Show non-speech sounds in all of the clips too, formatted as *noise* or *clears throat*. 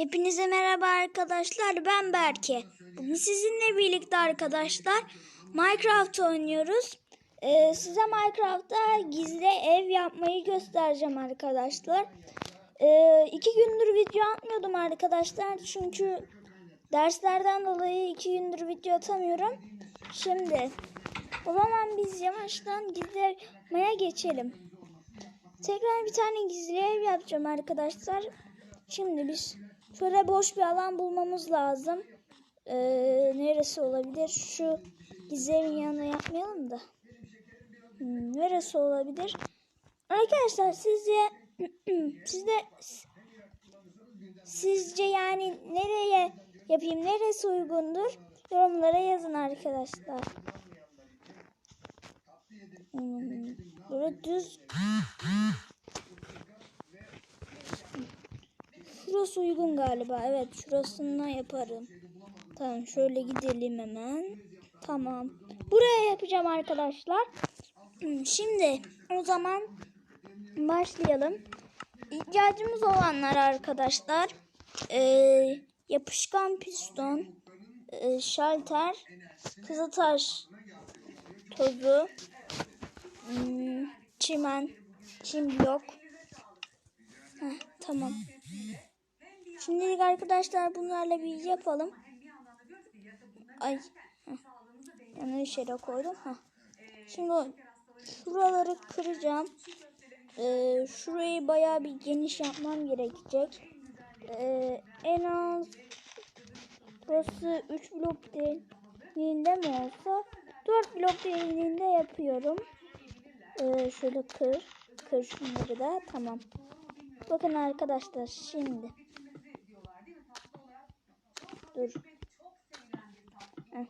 Hepinize merhaba arkadaşlar. Ben Berke. Bugün sizinle birlikte arkadaşlar Minecraft oynuyoruz. Ee, size Minecraft'ta gizli ev yapmayı göstereceğim arkadaşlar. Ee, iki gündür video atmıyordum arkadaşlar. Çünkü derslerden dolayı iki gündür video atamıyorum. Şimdi o zaman biz yavaştan gizli ev yapmaya geçelim. Tekrar bir tane gizli ev yapacağım arkadaşlar. Şimdi biz şöyle boş bir alan bulmamız lazım. Ee, neresi olabilir? Şu gizli evin yanına yapmayalım da. Hmm, neresi olabilir? Arkadaşlar sizce *clears throat* sizde sizce yani nereye yapayım? Neresi uygundur? Yorumlara yazın arkadaşlar. Hmm, böyle düz Şurası uygun galiba. Evet şurasına yaparım. Tamam şöyle gidelim hemen. Tamam. Buraya yapacağım arkadaşlar. Hmm, Şimdi o zaman başlayalım. İhtiyacımız olanlar arkadaşlar. Ee, yapışkan piston, e, şalter, kızıltaş tozu, hmm, çimen, çim blok. Heh, tamam. Şimdilik arkadaşlar bunlarla bir yapalım. Ay. Yanlış yere koydum. Heh. Şimdi şuraları kıracağım. Ee, şurayı bayağı bir geniş yapmam gerekecek. Ee, en az burası 3 blok derinliğinde mi olsa 4 blok derinliğinde yapıyorum. Ee, şöyle kır. Kır şunları da. Tamam. Bakın arkadaşlar şimdi. Dur. Heh.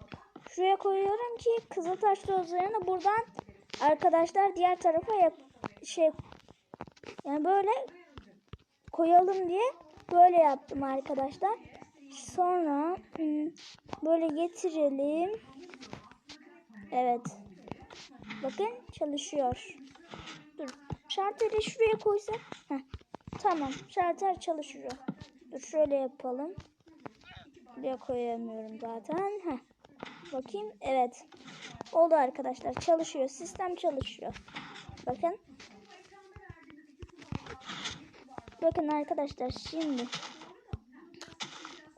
Şuraya koyuyorum ki Kızıltaş tozlarını buradan arkadaşlar diğer tarafa yap şey yani böyle koyalım diye böyle yaptım arkadaşlar. Sonra böyle getirelim. Evet. Bakın çalışıyor. Dur. Şarteri şuraya koysak. Tamam. Şarter çalışıyor. Dur şöyle yapalım. Buraya koyamıyorum zaten. Heh. Bakayım. Evet. Oldu arkadaşlar. Çalışıyor. Sistem çalışıyor. Bakın. Bakın arkadaşlar şimdi.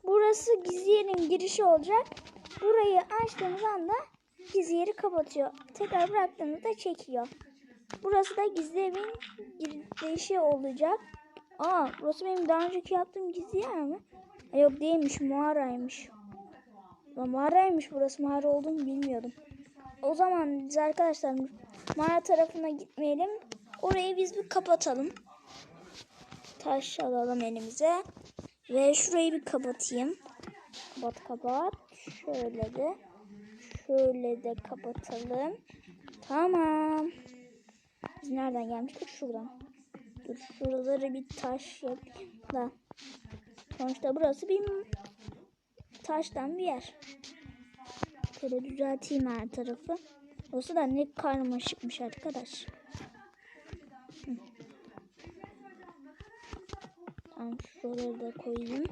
Burası gizli yerin girişi olacak. Burayı açtığımız anda gizli yeri kapatıyor. Tekrar bıraktığımızda çekiyor. Burası da gizli evin girişi olacak. Aa burası benim daha önceki yaptığım gizli yer mi? Yok değilmiş mağaraymış. Lan mağaraymış burası mağara olduğunu bilmiyordum. O zaman biz arkadaşlar mağara tarafına gitmeyelim. Orayı biz bir kapatalım. Taş alalım elimize. Ve şurayı bir kapatayım. Kapat kapat. Şöyle de. Şöyle de kapatalım. Tamam. Biz nereden gelmiştik? Şuradan. Dur şuraları bir taş yapayım da. Sonuçta burası bir taştan bir yer. Şöyle düzelteyim her tarafı. Burası da ne karmaşıkmış arkadaş. Hı. Tamam şuraları da koyayım.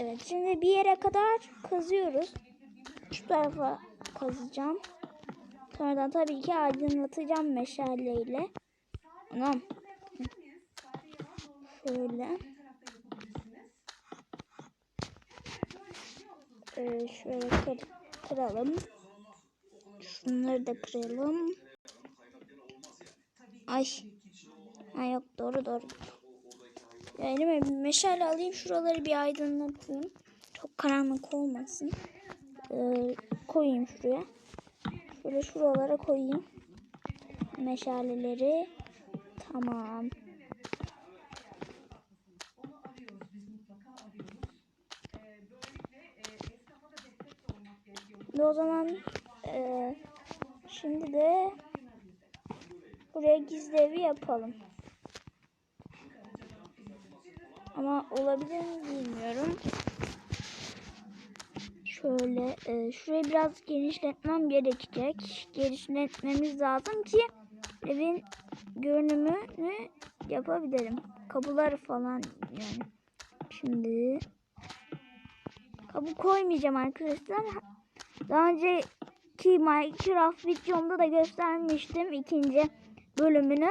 Evet şimdi bir yere kadar kazıyoruz. Şu tarafa kazacağım. Sonradan tabii ki aydınlatacağım meşaleyle. Anam. Şöyle. Ee, şöyle kır, kıralım. Şunları da kıralım. Ay. Ha yok doğru doğru. Ya elime meşale alayım şuraları bir aydınlatayım. Çok karanlık olmasın. Ee, koyayım şuraya. Şöyle şuralara koyayım. Meşaleleri. Tamam. Ve o zaman eee, şimdi de buraya gizli evi yapalım. Ama olabilir mi bilmiyorum. Şöyle e, şurayı biraz genişletmem gerekecek. Genişletmemiz lazım ki evin görünümünü yapabilirim. Kapıları falan yani Şimdi kabuk koymayacağım arkadaşlar. Daha önceki Minecraft videomda da göstermiştim ikinci bölümünü.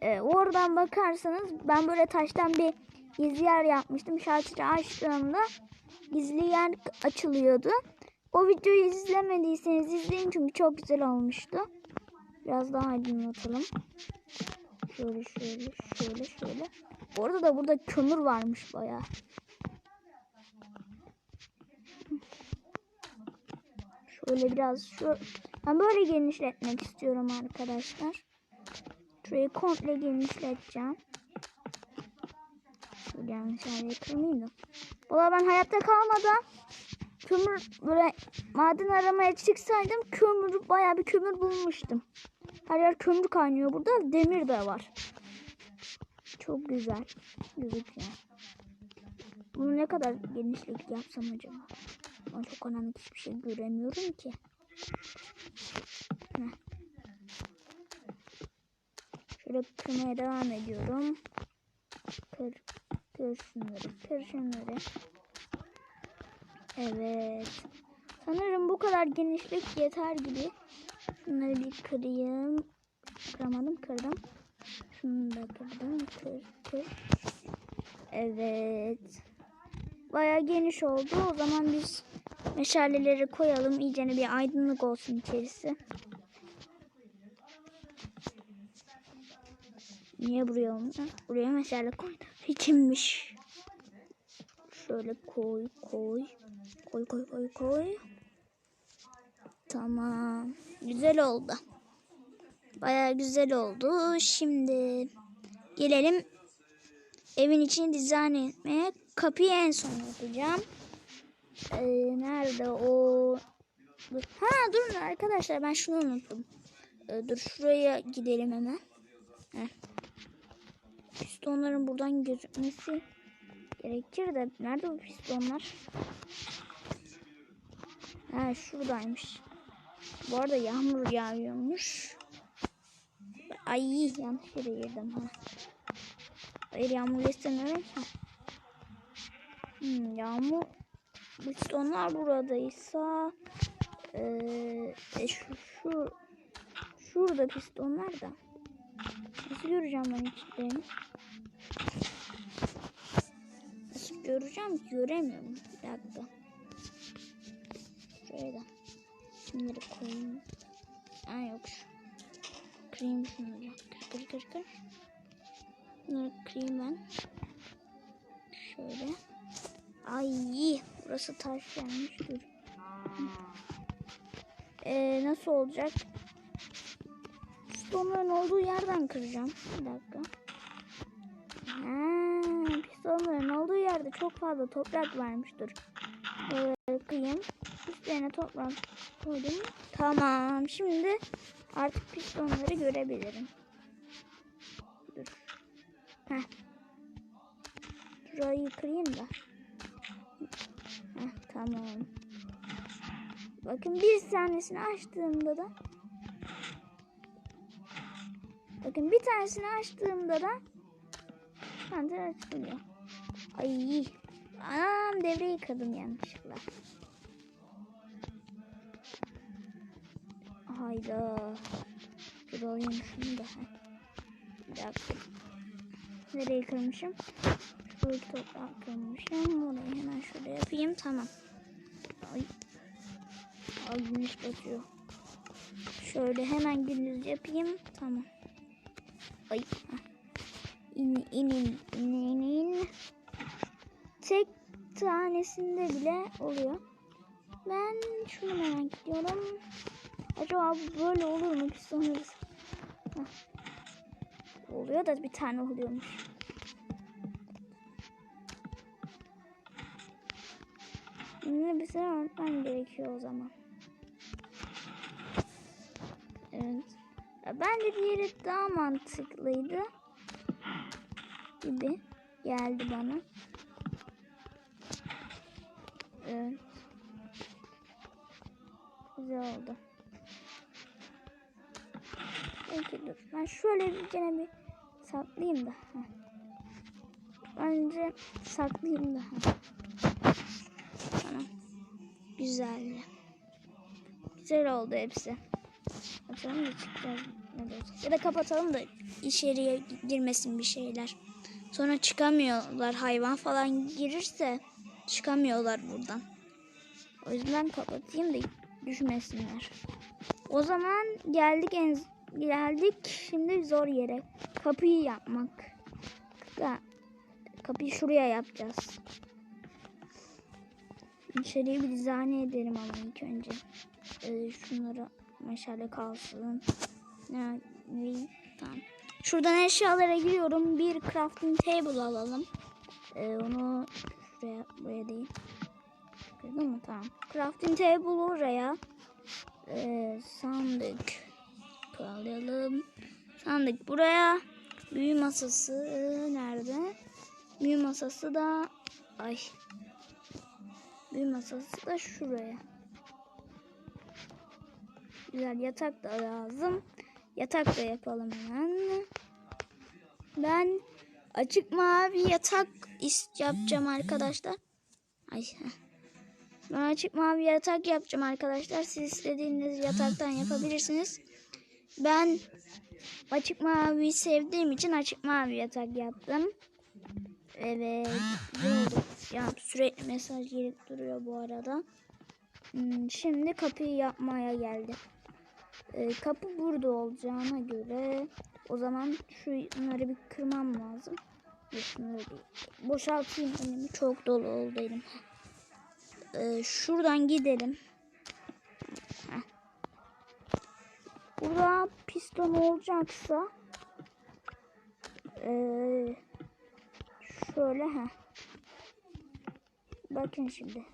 Ee, oradan bakarsanız ben böyle taştan bir gizli yer yapmıştım. Şartı açtığımda gizli yer açılıyordu. O videoyu izlemediyseniz izleyin çünkü çok güzel olmuştu. Biraz daha aydınlatalım. Şöyle şöyle şöyle şöyle. Bu arada da burada kömür varmış bayağı. Şöyle biraz şu ben böyle genişletmek istiyorum arkadaşlar. Şurayı komple genişleteceğim. Şöyle yanlış yerleri kırmayayım. Valla ben hayatta kalmadan kömür böyle maden aramaya çıksaydım kömür bayağı bir kömür bulmuştum. Her yer kömür kaynıyor burada. Demir de var. Çok güzel gözüküyor. Bunu ne kadar genişlik yapsam acaba? Ben çok önemli hiçbir şey göremiyorum ki. Heh. Şöyle kırmaya devam ediyorum. Kır, kır şunları, kır şunları. Evet. Sanırım bu kadar genişlik yeter gibi. Şunları bir kırayım. Kıramadım, kırdım. Şunu da kırdım, kır, kır. Evet. Bayağı geniş oldu. O zaman biz meşaleleri koyalım. İyice bir aydınlık olsun içerisi. Niye buraya olmuyor? Buraya meşale koy. Kimmiş? Şöyle koy, koy. Koy, koy, koy, koy. Tamam. Güzel oldu. Bayağı güzel oldu. Şimdi gelelim evin içini dizayn etmeye. Kapıyı en son yapacağım. Ee, nerede o? Ha durun arkadaşlar ben şunu unuttum. Ee, dur şuraya gidelim hemen. Heh. Pistonların buradan gözükmesi gerekir de nerede bu pistonlar? Ha şuradaymış. Bu arada yağmur yağıyormuş. Ay yanlış yere girdim ha. Hayır yağmur istemiyorum. Ha. Hmm, yağmur pistonlar buradaysa ee, e, şu, şu şurada pistonlar da. Nasıl göreceğim ben içlerini. Nasıl göreceğim göremiyorum. Bir dakika. Şuraya da şunları koyayım. Ha yok şu. Kırayım şunları. Kır kır kır. Bunları kırayım ben. Şöyle. Ay burası taş gelmiş dur. Ee, nasıl olacak? Pistonların olduğu yerden kıracağım. Bir dakika. Ha, pistonların olduğu yerde çok fazla toprak varmış dur. Böyle kıyım. Üstlerine toprak koydum. Tamam. Şimdi artık pistonları görebilirim. Dur. Heh. Şurayı kırayım da. Tamam. Bakın bir tanesini açtığımda da Bakın bir tanesini açtığımda da Panter açılıyor. Ay. Anam devreyi kırdım yanlışlıkla. Hayda. Dur alayım şunu da. Bir dakika. Nereyi kırmışım? Şurayı toprak kırmışım. Orayı hemen şöyle yapayım. Tamam. Ay. Ay güneş batıyor. Şöyle hemen gündüz yapayım. Tamam. Ay. İn, inin, inin, inin. Tek tanesinde bile oluyor. Ben şunu merak ediyorum. Acaba böyle olur mu? Sanırız. Heh. Oluyor da bir tane oluyormuş. Yine bir şey unutmam gerekiyor o zaman. Evet. Ya Bence diğeri daha mantıklıydı. Gibi geldi bana. Evet. Güzel oldu. Peki dur. Ben şöyle bir gene bir saklayayım da. Önce saklayayım da. Güzel. Güzel oldu hepsi. Açalım da çıkacağız. Ne diyeceğiz? Ya da kapatalım da içeriye girmesin bir şeyler. Sonra çıkamıyorlar. Hayvan falan girirse çıkamıyorlar buradan. O yüzden kapatayım da düşmesinler. O zaman geldik en geldik şimdi zor yere. Kapıyı yapmak. Kapıyı şuraya yapacağız. İçeriği bir dizayn edelim ama ilk önce. Ee, şunları meşale kalsın. Ne, tamam. Şuradan eşyalara giriyorum. Bir crafting table alalım. Ee, onu şuraya buraya değil. Gördün mü? Tamam. Crafting table oraya. Ee, sandık koyalım. Sandık buraya. Büyü masası nerede? Büyü masası da ay. Büyü masası da şuraya. Güzel yatak da lazım. Yatak da yapalım hemen. Ben açık mavi yatak yapacağım arkadaşlar. Ay. Ben açık mavi yatak yapacağım arkadaşlar. Siz istediğiniz yataktan yapabilirsiniz. Ben açık mavi sevdiğim için açık mavi yatak yaptım. Evet. oldu. Ya sürekli mesaj gelip duruyor bu arada. Hmm, Şimdi kapıyı yapmaya geldi. Ee, kapı burada olacağına göre o zaman şunları bir kırmam lazım. Şunları bir boşaltayım elimi. Çok dolu oldu elim. Ee, şuradan gidelim. Burada piston olacaksa ee, şöyle ha. Bakın şimdi.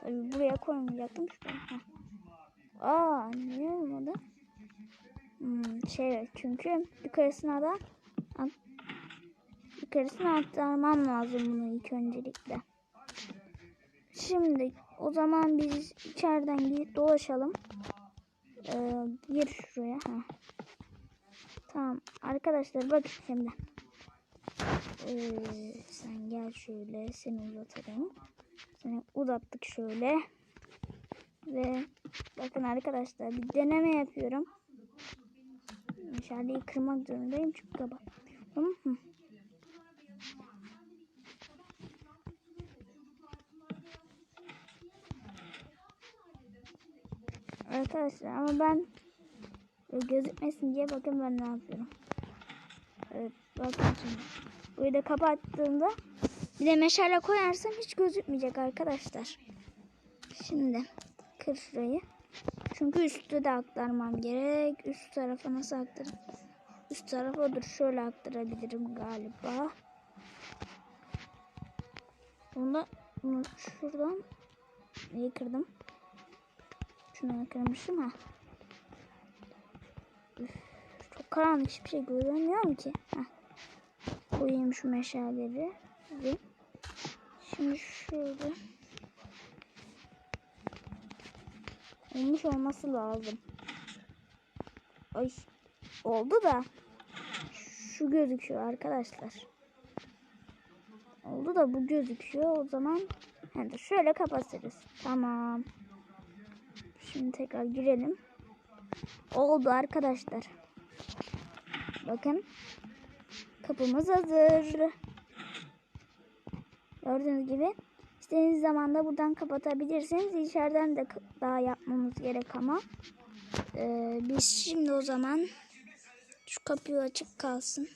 Tabii buraya koymayacaktım. Şuraya. Heh. Aa niye olmadı? Hmm, şey çünkü yukarısına da yukarısına aktarmam lazım bunu ilk öncelikle. Şimdi o zaman biz içeriden gidip dolaşalım. Ee, gir şuraya. Ha. Tamam arkadaşlar bakın şimdi. Ee, sen gel şöyle seni uzatırım. Seni uzattık şöyle. Ve bakın arkadaşlar bir deneme yapıyorum. Meşaleyi kırmak zorundayım çünkü mı? Arkadaşlar ama ben böyle gözükmesin diye bakın ben ne yapıyorum. Evet bakın şimdi. Burayı da kapattığımda bir de meşale koyarsam hiç gözükmeyecek arkadaşlar. Şimdi kır şurayı. Çünkü üstte de aktarmam gerek. Üst tarafa nasıl aktarım? Üst tarafa dur şöyle aktarabilirim galiba. Bunu, bunu şuradan neyi kırdım? Şunu kırmışım ha. Üf, çok karanlık hiçbir şey göremiyorum ki. Heh. Koyayım şu meşaleleri. Şimdi şöyle. Olmuş olması lazım. Ay oldu da şu gözüküyor arkadaşlar. Oldu da bu gözüküyor. O zaman de şöyle kapatırız. Tamam. Şimdi tekrar girelim. Oldu arkadaşlar. Bakın. Kapımız hazır. Gördüğünüz gibi istediğiniz zaman da buradan kapatabilirsiniz. İçeriden de daha yapmamız gerek ama. Ee, biz şimdi o zaman şu kapıyı açık kalsın.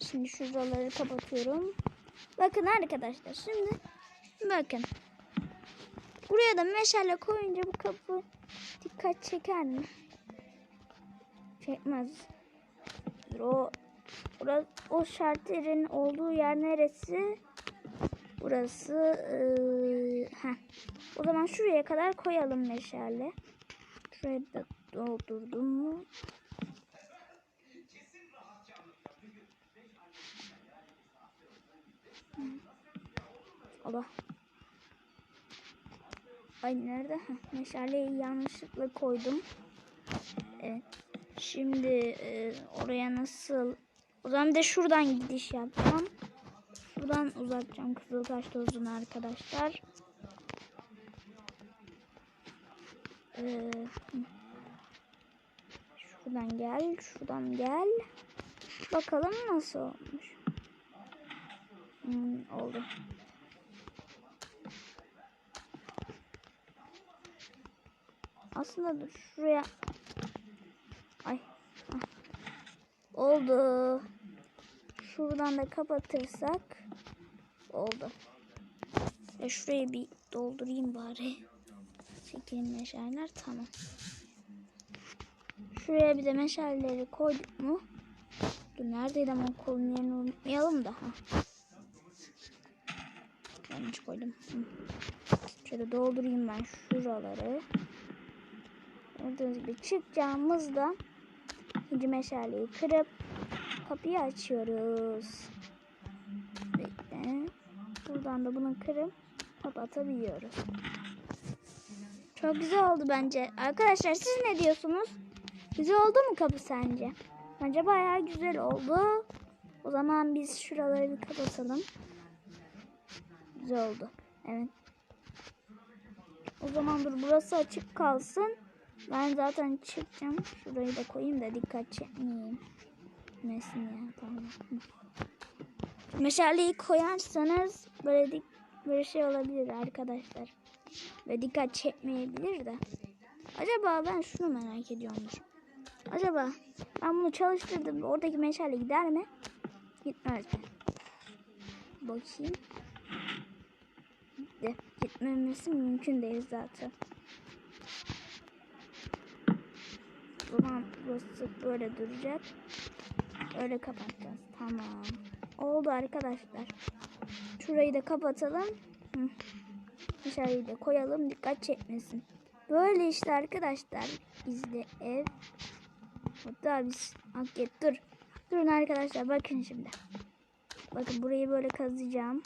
Şimdi şuraları kapatıyorum. Bakın arkadaşlar şimdi bakın. Buraya da meşale koyunca bu kapı dikkat çeker mi? Çekmez. O Burası, o şarterin olduğu yer neresi? Burası. Eee, heh. O zaman şuraya kadar koyalım meşale. Şurayı da doldurdum mu? Allah. Ay nerede? Heh, meşaleyi yanlışlıkla koydum. Evet. Şimdi e, oraya nasıl O zaman bir de şuradan gidiş yapacağım. Şuradan uzatacağım Kızıltaş tozunu arkadaşlar. Ee, şuradan gel, şuradan gel. Bakalım nasıl olmuş. Hmm, oldu. Aslında dur şuraya. Ay. hah. Oldu. Şuradan da kapatırsak oldu. Ya şurayı bir doldurayım bari. Çekeyim meşaleler tamam. Şuraya bir de meşaleleri koyduk mu? Dur neredeydi ama kolun yerini unutmayalım da. Ha. Yanlış koydum. Şöyle doldurayım ben şuraları. Gördüğünüz gibi çıkacağımızda ikinci meşaleyi kırıp kapıyı açıyoruz. Bekle. Buradan da bunu kırıp kapatabiliyoruz. Çok güzel oldu bence. Arkadaşlar siz ne diyorsunuz? Güzel oldu mu kapı sence? Bence bayağı güzel oldu. O zaman biz şuraları bir kapatalım. Güzel oldu. Evet. O zaman dur burası açık kalsın. Ben zaten çıkacağım. Şurayı da koyayım da dikkat çekmeyeyim. Mesin ya tamam. Meşaleyi koyarsanız böyle dik böyle şey olabilir arkadaşlar. Ve dikkat çekmeyebilir de. Acaba ben şunu merak ediyormuş. Acaba ben bunu çalıştırdım. Oradaki meşale gider mi? Gitmez mi? Bakayım. Gitti. Gitmemesi mümkün değil zaten. O zaman burası böyle duracak. Öyle kapatacağız. Tamam. Oldu arkadaşlar. Şurayı da kapatalım. Hı. Dışarıyı da koyalım. Dikkat çekmesin. Böyle işte arkadaşlar. Bizde ev. Hatta biz Hakikat dur. Durun arkadaşlar bakın şimdi. Bakın burayı böyle kazıyacağım.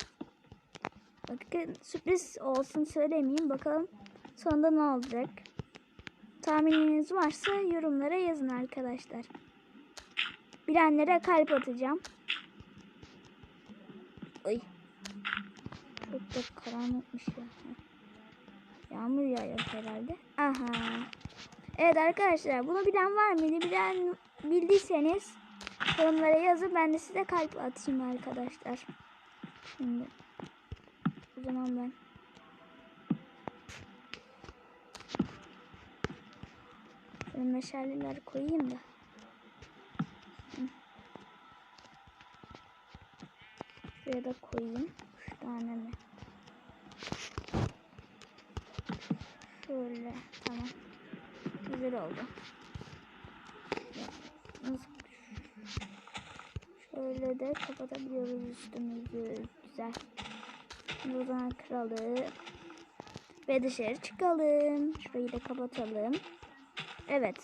Bakın sürpriz olsun söylemeyeyim. Bakalım sonunda ne olacak. Tahmininiz varsa yorumlara yazın arkadaşlar. Bilenlere kalp atacağım. Ay. Çok da karanlıkmış ya. Yağmur yağıyor herhalde. Aha. Evet arkadaşlar bunu bilen var mıydı? Bilen bildiyseniz yorumlara yazın. Ben de size kalp atayım arkadaşlar. Şimdi. O zaman ben meşaleler koyayım da. Şuraya da koyayım. Üç tane mi? Şöyle. Tamam. Güzel oldu. Şöyle de kapatabiliyoruz üstümüzü. Güzel. Zaman kıralım. Ve dışarı çıkalım. Şurayı da kapatalım. Evet.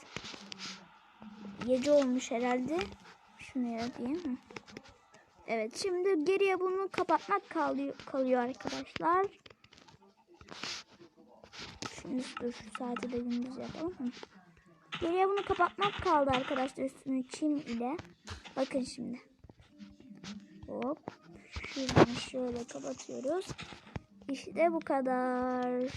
Gece olmuş herhalde. Şunu. Hı. Evet şimdi geriye bunu kapatmak kalıyor, kalıyor arkadaşlar. Şimdi dur şu saati de gündüz yapalım. Hı. Geriye bunu kapatmak kaldı arkadaşlar üstünü çim ile. Bakın şimdi. Hop. Şuradan şöyle kapatıyoruz. İşte bu kadar.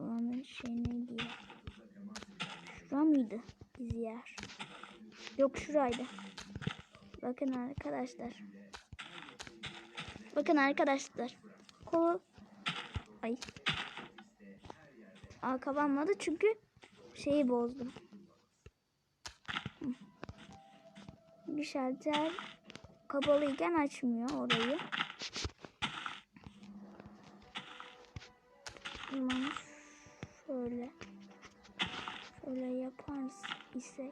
Buranın şey neydi ya? Şura mıydı? Biz yer. Yok şuraydı. Bakın arkadaşlar. Bakın arkadaşlar. Kolu. Ay. Aa kapanmadı çünkü şeyi bozdum. Bir şalter kapalıyken açmıyor orayı. Şöyle yaparız ise.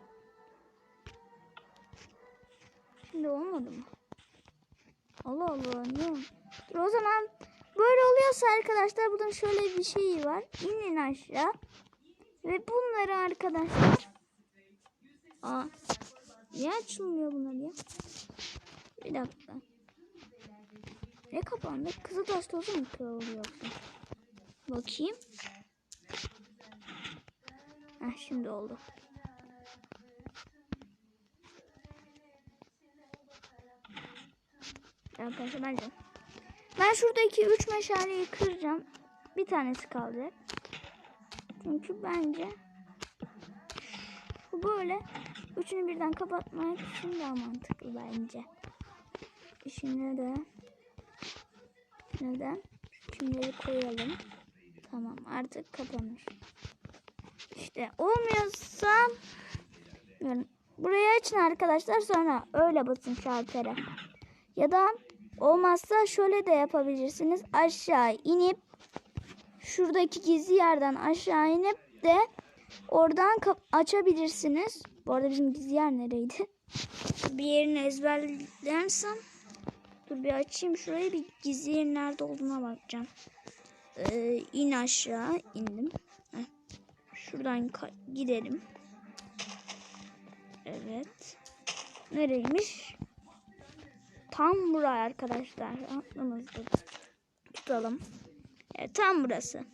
Şimdi olmadı mı? Allah Allah niye? Dur o zaman böyle oluyorsa arkadaşlar bunun şöyle bir şeyi var. İnin aşağı. Ve bunları arkadaşlar. Aa. Niye açılmıyor bunlar ya? Bir dakika. Ne kapandı? Kızıltaş tozu mu kırılıyor? Bakayım. Heh, şimdi oldu. Arkadaşlar bence. Ben şuradaki 3 meşaleyi kıracağım. Bir tanesi kalacak. Çünkü bence bu böyle üçünü birden kapatmak için daha mantıklı bence. Şimdi de neden? Şunları koyalım. Tamam artık kapanır. İşte burayı açın arkadaşlar sonra öyle basın şaltere. Ya da olmazsa şöyle de yapabilirsiniz. Aşağı inip şuradaki gizli yerden aşağı inip de oradan açabilirsiniz. Bu arada bizim gizli yer nereydi? *laughs* Bir yerini ezberlersem dur bir açayım şurayı bir gizli yerin nerede olduğuna bakacağım. Ee, in aşağı indim. Şuradan gidelim. Evet. Nereymiş? Tam buraya arkadaşlar. Aklımızda tutalım. Evet, tam burası.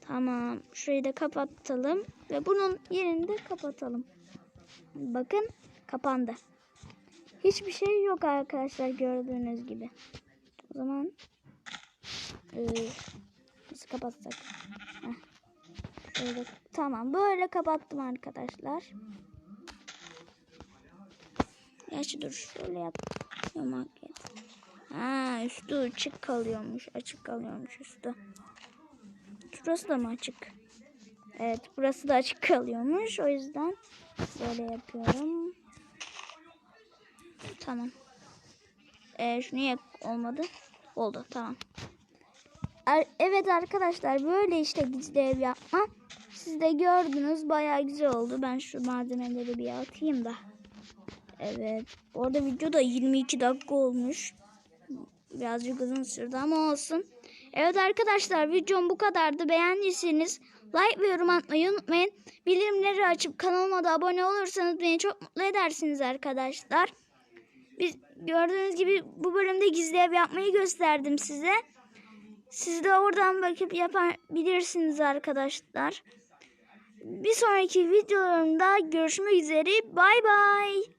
Tamam. Şurayı da kapatalım. Ve bunun yerini de kapatalım. Bakın kapandı. Hiçbir şey yok arkadaşlar gördüğünüz gibi. O zaman ee, nasıl kapatsak? Heh. Şöyle, tamam böyle kapattım arkadaşlar. Gerçi dur şöyle yapmak. Ha üstü açık kalıyormuş. Açık kalıyormuş üstü. Şurası da mı açık? Evet burası da açık kalıyormuş. O yüzden böyle yapıyorum. Tamam. Ee, şu niye olmadı? Oldu tamam. Evet arkadaşlar böyle işte gizli ev yapma. Siz de gördünüz bayağı güzel oldu. Ben şu malzemeleri bir atayım da. Evet. Bu arada video da 22 dakika olmuş. Birazcık uzun sürdü ama olsun. Evet arkadaşlar videom bu kadardı. Beğendiyseniz like ve yorum atmayı unutmayın. Bildirimleri açıp kanalıma da abone olursanız beni çok mutlu edersiniz arkadaşlar. Biz gördüğünüz gibi bu bölümde gizli ev yapmayı gösterdim size. Siz de oradan bakıp yapabilirsiniz arkadaşlar. Bir sonraki videolarımda görüşmek üzere. Bay bay.